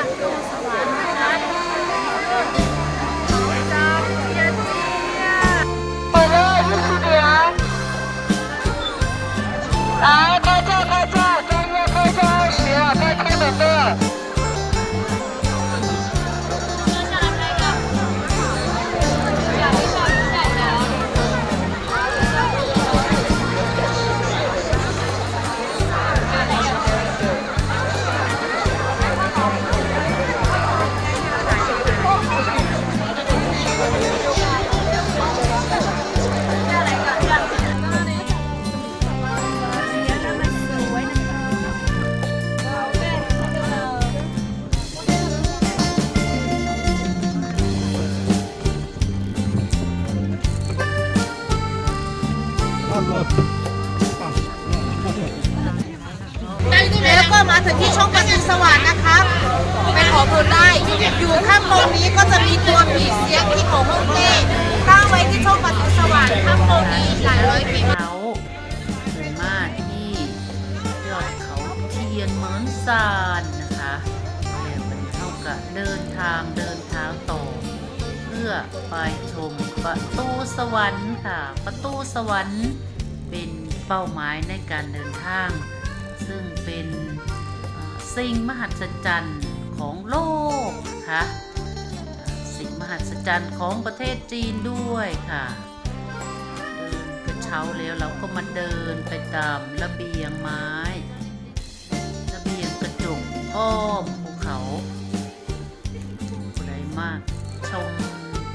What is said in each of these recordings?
ป แล้วก็มาถึงที่ช่องประตูสวรรค์นะครับไปขอบุญได้ อยู่ข้างบนนี้ก็จะมีตัวผีเสียงที่ของฮ่องเต้ตั้งไว้ที่ช่องประตูสวรรค์ข้างบนนี้หลายร้อยปีเขาถึงมาที่ยอดเขาเทียนเหมือนซานนะคะแล้วมันเท่ากับเดินทางเดินเท้าต่อ เพื่อไปชมประตูสวรรค์ค่ะ ประตูสวรรค์ เป็นเป้าหมายในการเดินทาง ซึ่งเป็นสิ่งมหัศจรรย์ของโลกนะคะสิ่งมหัศจรรย์ของประเทศจีนด้วยค่ะ เดินกระเช้าแล้วเราก็มาเดินไปตามระเบียงไม้ ระเบียงกระจกอ้อมภูเขาสวยมาก ชม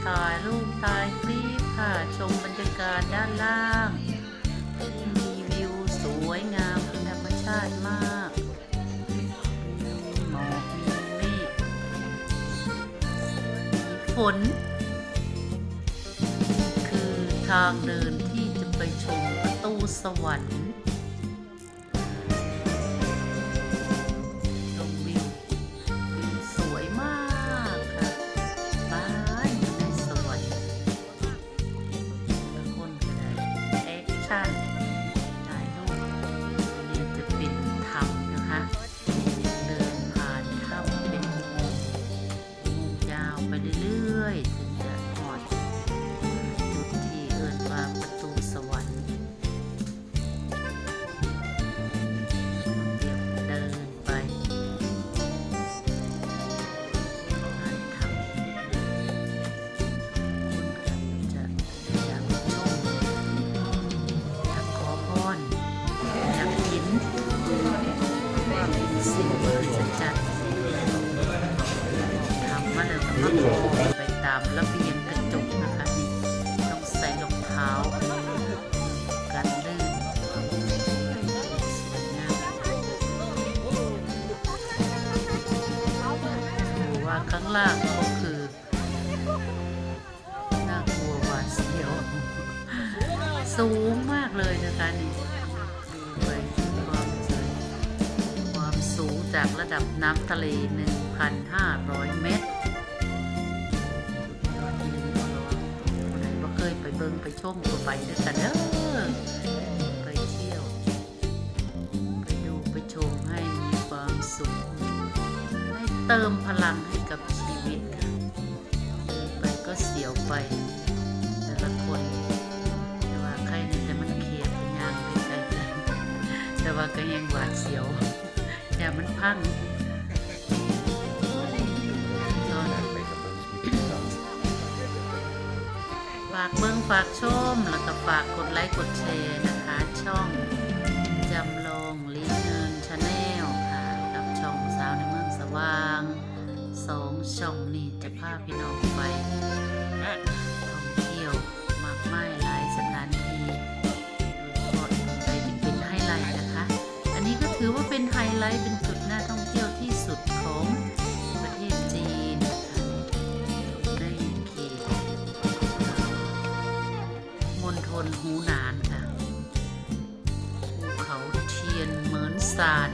ถ่ายรูปถ่ายคลิปค่ะ ชมบรรยากาศด้านล่าง ฝนคือทางเดินที่จะไปชมประตูสวรรค์ ล่างก็คือน่ากลัวหวาดเสียว สูงมากเลยนะคะนี่ดูไปความสูงความสูงจากระดับน้ำทะเล 1,500 เมตรเคยไปเบิ่งไปชมก็ไปด้วยกันเด้อไปเที่ยว ไปดูไปชมให้มีความสุขให้เติมพลังให้ากเบิ้งฝากชม แล้วก็ฝากกดไลค์กดแชร์นะคะ ช่องจำลองลิเนินชาแนลค่ะ กับช่องสาวในเมืองสว่างสองช่องนี้จะพาพี่น้องไปท่องเที่ยวมากมายหลายสถานที่โดยเฉพาะไปที่เป็นไฮไลท์นะคะ อันนี้ก็ถือว่าเป็นไฮไลท์เป็นจุดน่าท่องเที่ยวที่สุดของ นหูหนานค่ะภูเขาเทียนเหมือนซาน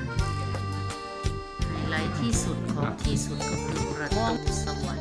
ไฮไลท์ที่สุดของที่สุดก็คือประตูสวรรค์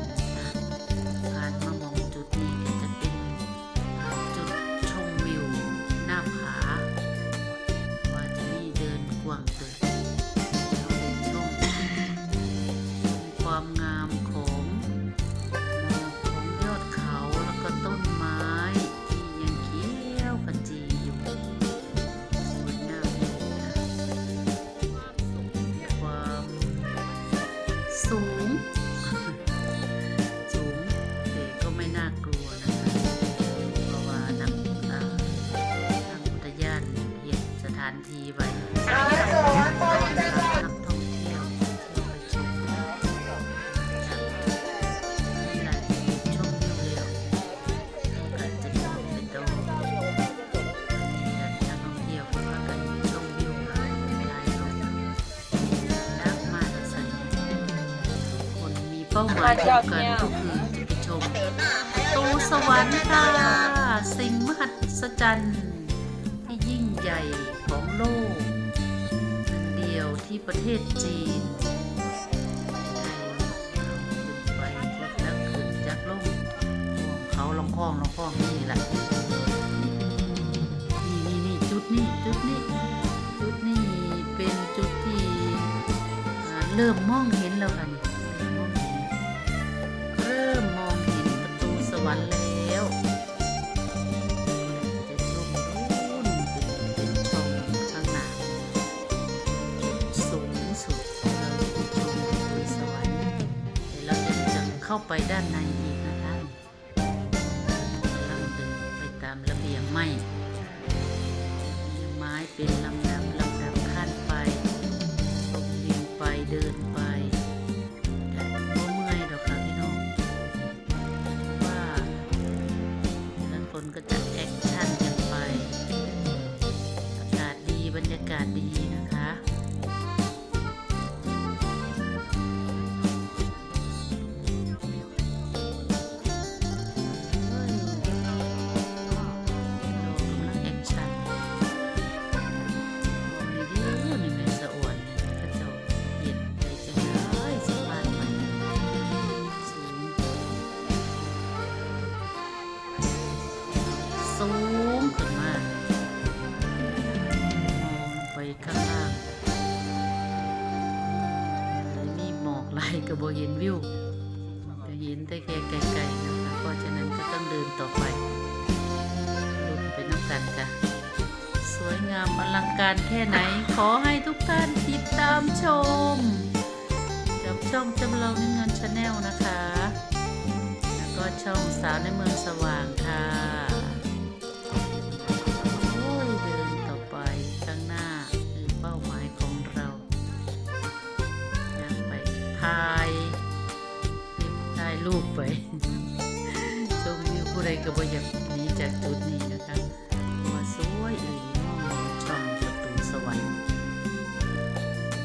มาดียวกันก็คือจะไปชมตูสวรรค์ค่ะสิ่งมหัศจรรย์ที่ยิ่งใหญ่ของโลกหนึ่งเดียวที่ประเทศจีนไปแล้วขึ้นจากลงเขาลองคล้องลองคล้องนี่แหละนี่นี่นี่จุดนี่จุดนี่จุดนี่เป็นจุดที่เริ่มมองเห็นแล้วค่ะนี่ วรรค์แล้วจะชมนู่นเป็นเป็นช่องข้างหน้าสูงสุดเราจะชมประตูสวรรค์เดี๋ยวเราจะจะเข้าไปด้านในอีกนะคะกำลังเดินไปตามระเบียงไม้ไม้เป็นลำดับลำดับ วิวจะเห็นแต่แค่ไกลๆนะคะเพราะฉะนั้นก็ต้องเดินต่อไปลุ้นไปน้ำกันค่ะ สวยงามอลังการแค่ไหน ขอให้ทุกท่านติดตามชมกับช่องจำลองนิเงินชาแนลนะคะ แล้วก็ช่องสาวในเมืองสว่างค่ะ รูปไปชมวิวผู้ใดก็บ่อยากหนีจากจุดนี้นะคะเพราะว่าสวยอีหลีมองเห็นช่องประตูสวรรค์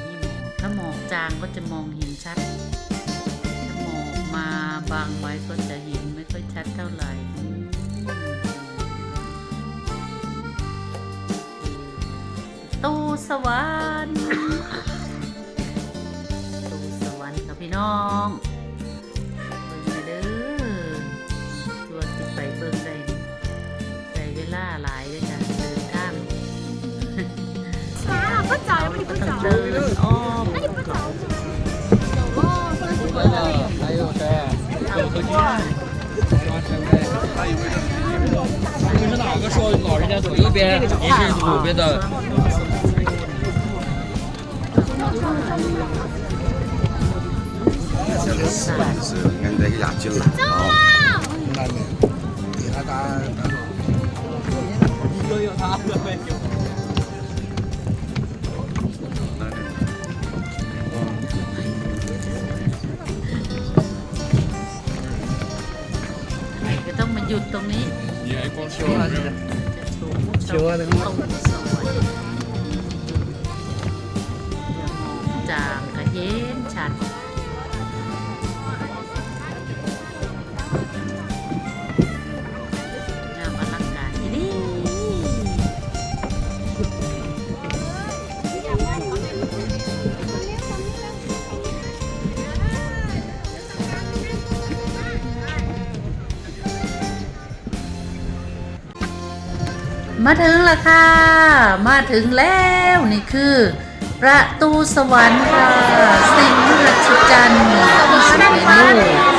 นี่มอกถ้าหมอกจางก็จะมองเห็นชัด ถ้าหมอกมาบางไว้ก็จะเห็นไม่ค่อยชัดเท่าไหร่ตู้สวรรค์ตู้สวรรค์ครับพี่น้อง 科技。你是哪个说老人家左右边？你是左边。的。现了。你那单，你有有？ ยุดตรงนี้ Yeah, I จะชื่ว่าตรทั้งหมด งซอยงจางกระเห็นชัด มาถึงแล้วค่ะ มาถึงแล้วนี่คือ ประตูสวรรค์ค่ะ สิ่งมหัศจรรย์ที่สุดในโลก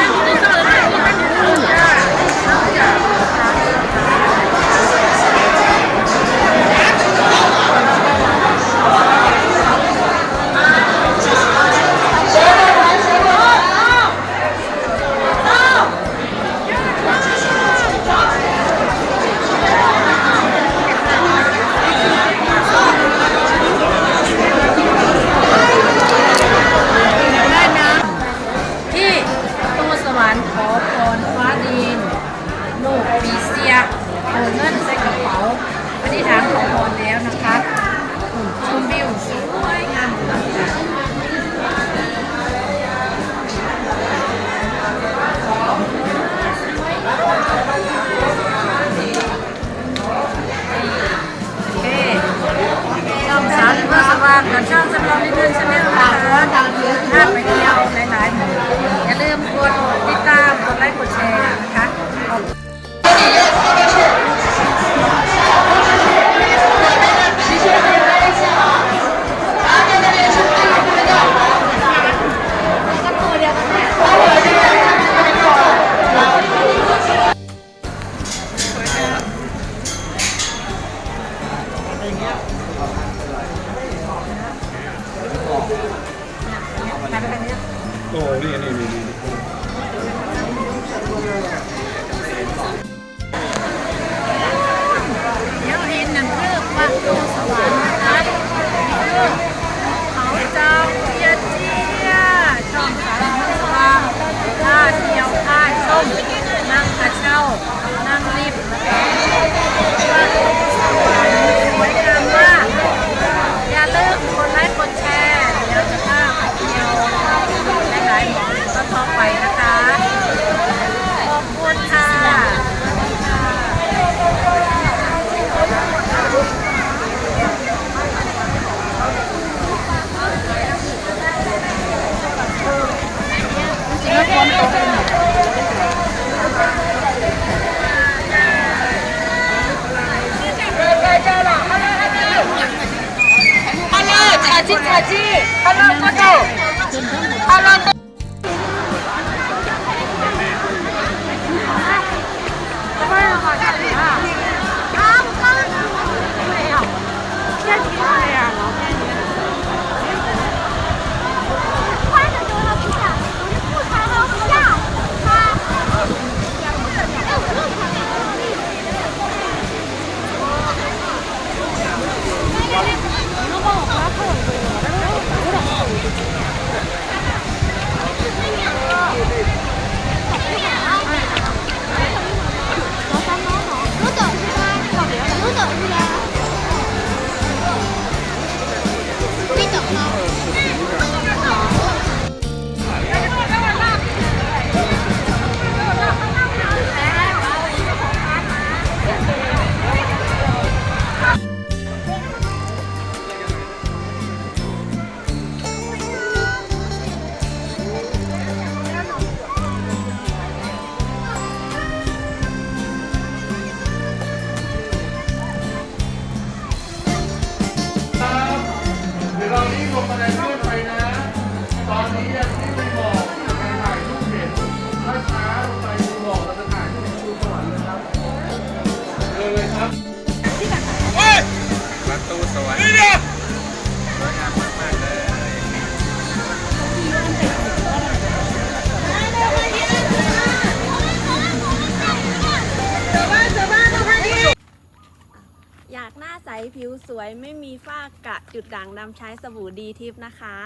ยไม่มีฝ้ากะจุดด่างดำใช้สบู่ดีทิฟนะคะ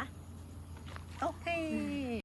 โอเค